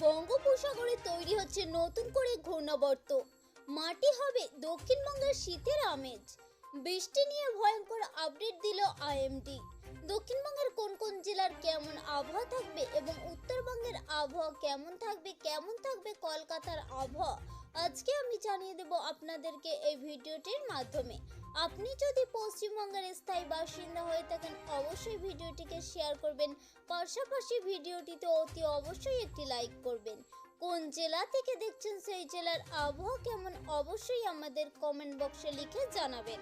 বঙ্গোপসাগরে তৈরি হচ্ছে নতুন করে ঘূর্ণাবর্ত। মাটি হবে দক্ষিণবঙ্গের শীতের আমেজ। বৃষ্টি নিয়ে ভয়ঙ্কর আপডেট দিল আইএমডি। দক্ষিণবঙ্গের কোন কোন জেলার কেমন আবহাওয়া থাকবে এবং উত্তরবঙ্গের আবহাওয়া কেমন থাকবে কেমন থাকবে কলকাতার আবহাওয়া? আজকে আমি জানিয়ে দেব আপনাদেরকে এই ভিডিওটির মাধ্যমে। আপনি যদি পশ্চিমবঙ্গের স্থায়ী বাসিন্দা হয়ে থাকেন, অবশ্যই ভিডিওটিকে শেয়ার করবেন। পাশাপাশি ভিডিওটিতে অতি অবশ্যই একটি লাইক করবেন। কোন জেলা থেকে দেখছেন সেই জেলার আবহাওয়া কেমন, অবশ্যই আমাদের কমেন্ট বক্সে লিখে জানাবেন।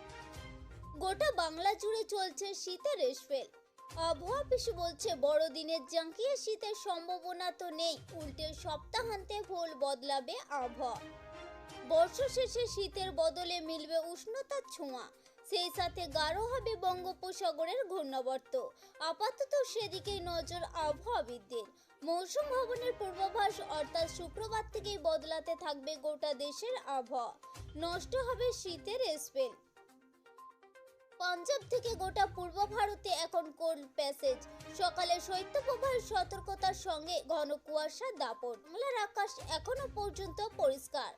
গোটা বাংলা জুড়ে চলছে শীতের রেশফেল আবহাওয়া পিসু বলছে, বড়দিনের জাঁকিয়ে শীতের সম্ভাবনা তো নেই, উল্টে সপ্তাহান্তে ভুল বদলাবে আবহাওয়া। বর্ষ শেষে শীতের বদলে মিলবে উষ্ণতার ছোঁয়া। সেই সাথে গাঢ় হবে বঙ্গোপসাগরের ঘূর্ণাবর্ত। আপাতত সেদিকেই নজর আবহাওয়াবিদদের। মৌসুম ভবনের পূর্বাভাস অর্থাৎ শুক্রবার থেকেই বদলাতে থাকবে গোটা দেশের আবহাওয়া। নষ্ট হবে শীতের স্পেল পাঞ্জাব থেকে গোটা পূর্ব ভারতে এখন কোল্ড প্যাসেজ। সকালে শৈত্যপ্রবাহের সতর্কতার সঙ্গে ঘন কুয়াশার দাপট। বাংলার আকাশ এখনও পর্যন্ত পরিষ্কার।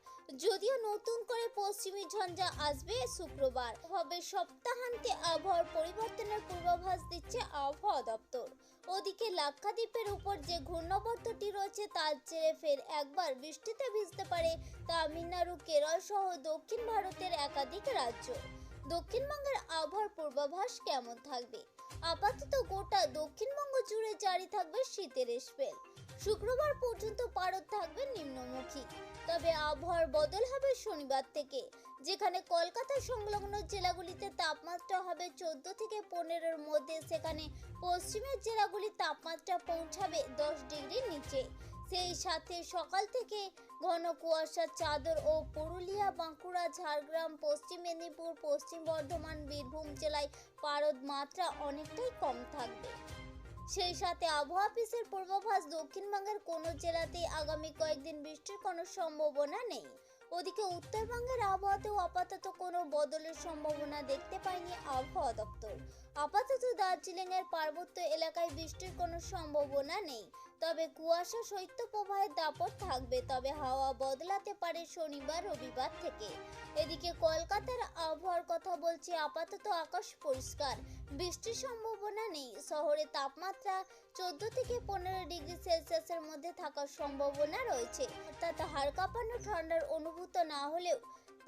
যদিও নতুন করে পশ্চিমী ঝঞ্ঝা আসবে শুক্রবার হবে সপ্তাহান্তে আবহাওয়ার পরিবর্তনের পূর্বাভাস দিচ্ছে আবহাওয়া দপ্তর। ওদিকে লাক্ষাদ্বীপের উপর যে ঘূর্ণাবর্তটি রয়েছে তার জেরে ফের একবার বৃষ্টিতে ভিজতে পারে তামিলনাড়ু, কেরল সহ দক্ষিণ ভারতের একাধিক রাজ্য। দক্ষিণবঙ্গের আবহাওয়ার পূর্বাভাস কেমন থাকবে? আপাতত গোটা দক্ষিণবঙ্গ জুড়ে জারি থাকবে শীতের স্পেল। শুক্রবার পর্যন্ত পারদ থাকবে নিম্নমুখী। তবে আবহাওয়ার বদল হবে শনিবার থেকে, যেখানে কলকাতা সংলগ্ন জেলাগুলিতে তাপমাত্রা হবে চোদ্দ থেকে পনেরোর মধ্যে, সেখানে পশ্চিমের জেলাগুলির তাপমাত্রা পৌঁছাবে দশ ডিগ্রির নিচে। সেই সাথে সকাল থেকে ঘন কুয়াশার চাদর ও পুরুলিয়া, বাঁকুড়া, ঝাড়গ্রাম, পশ্চিম মেদিনীপুর, পশ্চিম বর্ধমান, বীরভূম জেলায় পারদ মাত্রা অনেকটাই কম থাকবে। সেই সাথে আবহাওয়া অফিসের পূর্বাভাস দক্ষিণবঙ্গের কোনো জেলাতেই আগামী কয়েকদিন বৃষ্টির কোনো সম্ভাবনা নেই। ওদিকে উত্তরবঙ্গের আবহাওয়াতেও আপাতত কোনো বদলের সম্ভাবনা দেখতে পায়নি আবহাওয়া দপ্তর। আপাতত দার্জিলিংয়ের পার্বত্য এলাকায় বৃষ্টির কোনো সম্ভাবনা নেই। তবে কুয়াশা শৈত্যপ্রবাহের দাপট থাকবে, তবে হাওয়া বদলাতে পারে শনিবার, রবিবার থেকে। এদিকে কলকাতার আবহাওয়ার কথা বলছি, আপাতত আকাশ পরিষ্কার, বৃষ্টির সম্ভাবনা নেই। শহরে তাপমাত্রা চোদ্দ থেকে পনেরো ডিগ্রি সেলসিয়াসের মধ্যে থাকার সম্ভাবনা রয়েছে। অর্থাৎ হাড় কাঁপানো ঠান্ডার অনুভূত না হলেও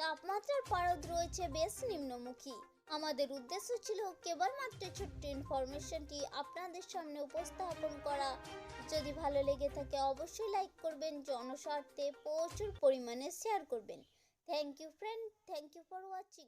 তাপমাত্রার পারদ রয়েছে বেশ নিম্নমুখী। আমাদের উদ্দেশ্য ছিল কেবলমাত্র ছোট্ট ইনফরমেশনটি আপনাদের সামনে উপস্থাপন করা। যদি ভালো লেগে থাকে অবশ্যই লাইক করবেন, জনস্বার্থে প্রচুর পরিমাণে শেয়ার করবেন। Thank you friend, thank you for watching.